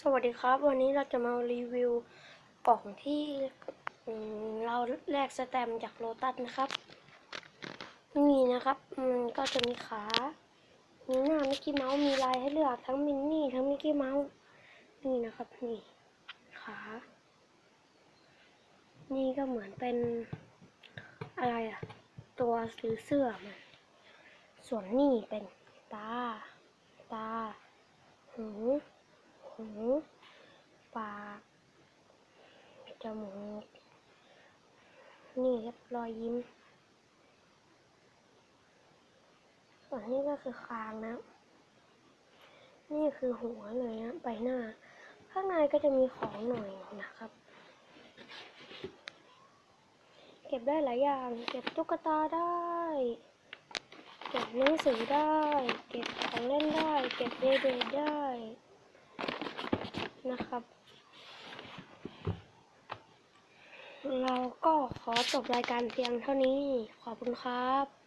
สวัสดีครับ วันนี้เราจะมารีวิวกล่องที่เราแลกสแตมจากโลตัสนะครับ นี่นะครับมันก็จะมีขา มีหน้ามิกกี้เมาส์มีลายให้เลือกทั้งมินนี่ทั้งมิกกี้เมาส์นี่นะครับนี่ขา นี่ก็เหมือนเป็นอะไรอะตัวซื้อเสื้อมันส่วนนี่เป็นตา ตา หู หูปากจมูก นี่ครับรอยยิ้ม ส่วนนี้ก็คือคางนะ นี่คือหัวเลยนะใบหน้า ข้างในก็จะมีของหน่อยนะครับ เก็บได้หลายอย่าง เก็บตุ๊กตาได้เก็บหนังสือได้ เก็บของเล่นได้ เก็บเบเบได้ นะครับ เราก็ขอจบรายการเพียงเท่านี้ ขอบคุณครับ